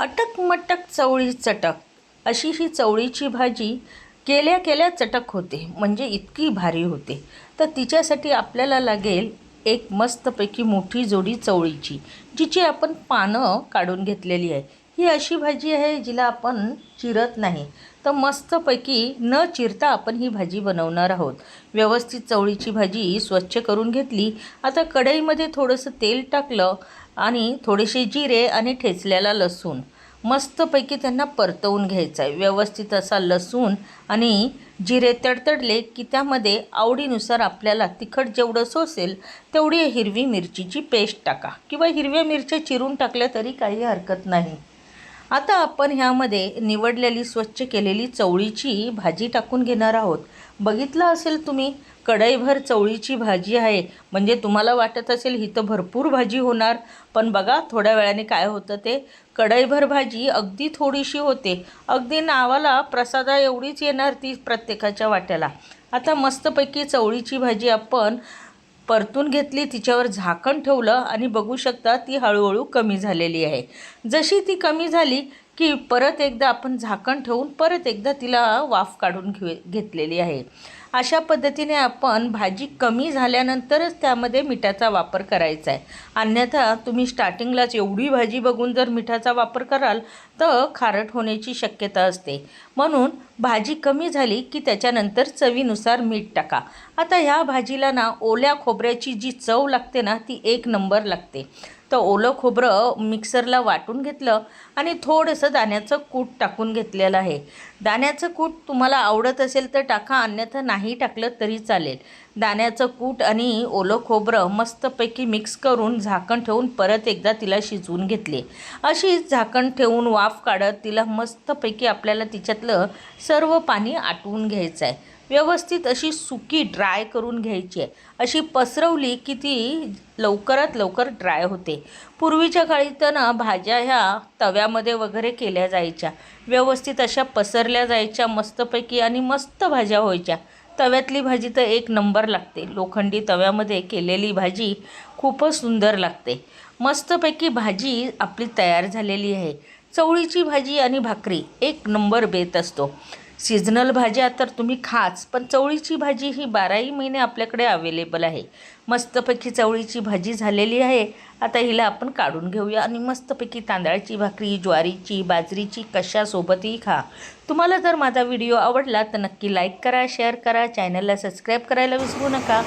अटक चवळी चटक. अशी ही चवळीची भाजी केल्या केल्या चटक होते म्हणजे इतकी भारी होते. तर तिच्यासाठी आपल्याला लागेल एक मस्तपैकी मोठी जोडी चवळीची जिची आपण पानं काढून घेतलेली आहे. ही अशी भाजी आहे जिला आपण चिरत नाही. तर मस्तपैकी न चिरता आपण ही भाजी बनवणार आहोत. व्यवस्थित चवळीची भाजी स्वच्छ करून घेतली. आता कढईमध्ये थोडंसं तेल टाकलं. आणि थोडेसे जिरे आणि ठेचलेला लसूण. मस्तपैकी त्यांना परतवून घ्यायचं आहे व्यवस्थित असा लसूण आणि जिरे तडतडले की त्यामध्ये आवडीनुसार आपल्याला तिखट जेवढं सोसेल तेवढी हिरवी मिरचीची पेस्ट टाका. किंवा हिरव्या मिरच्या चिरून टाकल्या तरी काही हरकत नाही. आता आपण ह्यामध्ये निवडलेली स्वच्छ केलेली चवळीची भाजी टाकून घेणार आहोत. बघितलं असेल तुम्ही कढईभर चवळीची भाजी आहे. म्हणजे तुम्हाला वाटत असेल ही तर भरपूर भाजी होणार पण बघा थोड्या वेळाने काय होतं ते. कढईभर भाजी अगदी थोडीशी होते. अगदी नावाला प्रसादा एवढीच येणार ती प्रत्येकाच्या वाट्याला. आता मस्तपैकी चवळीची भाजी आपण परतून घेतली तिच्यावर झाकण ठेवलं आणि बघू शकता ती हळूहळू कमी झालेली आहे. जशी ती कमी झाली की परत एकदा आपण झाकण ठेवून परत एकदा तिला वाफ काढून घे घेतलेली आहे. अशा पद्धतीने आपण भाजी कमी झाल्यानंतरच त्यामध्ये मिठाचा वापर करायचा आहे. अन्यथा तुम्ही स्टार्टिंगलाच एवढी भाजी बघून जर मिठाचा वापर कराल तर खारट होण्याची शक्यता असते. म्हणून भाजी कमी झाली की त्याच्यानंतर चवीनुसार मीठ टाका. आता ह्या भाजीला ना ओल्या खोबऱ्याची जी चव लागते ना ती एक नंबर लागते. तर ओलं खोबरं मिक्सरला वाटून घेतलं आणि थोडंसं दाण्याचं कूट टाकून घेतलेलं आहे. दाण्याचं कूट तुम्हाला आवडत असेल तर टाका अन्यथा नाही टाकलं तरी चालेल. दाण्याचं कूट आणि ओलं खोबरं मस्तपैकी मिक्स करून झाकण ठेवून परत एकदा तिला शिजवून घेतले. अशी झाकण ठेवून वाफ काढत तिला मस्तपैकी आपल्याला तिच्यातलं सर्व पाणी आटवून घ्यायचं आहे. व्यवस्थित अशी सुकी ड्राय करून घ्यायची आहे. अशी पसरवली की ती लवकरात लवकर ड्राय होते. पूर्वीच्या काळी तर ना भाज्या ह्या तव्यामध्ये वगैरे केल्या जायच्या. व्यवस्थित अशा पसरल्या जायच्या मस्तपैकी आणि मस्त भाज्या व्हायच्या. तव्यातली भाजी तर एक नंबर लागते. लोखंडी तव्यामध्ये केलेली भाजी खूपच सुंदर लागते. मस्तपैकी भाजी आपली तयार झालेली आहे. चवळीची भाजी आणि भाकरी एक नंबर बेत असतो. सीझनल भाज्या तर तुम्ही खाच पण चवळीची भाजी ही बाराही महिने आपल्याकडे अवेलेबल आहे. मस्तपैकी चवळीची भाजी झालेली आहे. आता हिला आपण काढून घेऊया आणि मस्तपैकी तांदळाची भाकरी ज्वारीची बाजरीची कशासोबतही खा. तुम्हाला जर माझा व्हिडिओ आवडला तर नक्की लाईक करा शेअर करा चॅनलला सबस्क्राईब करायला विसरू नका.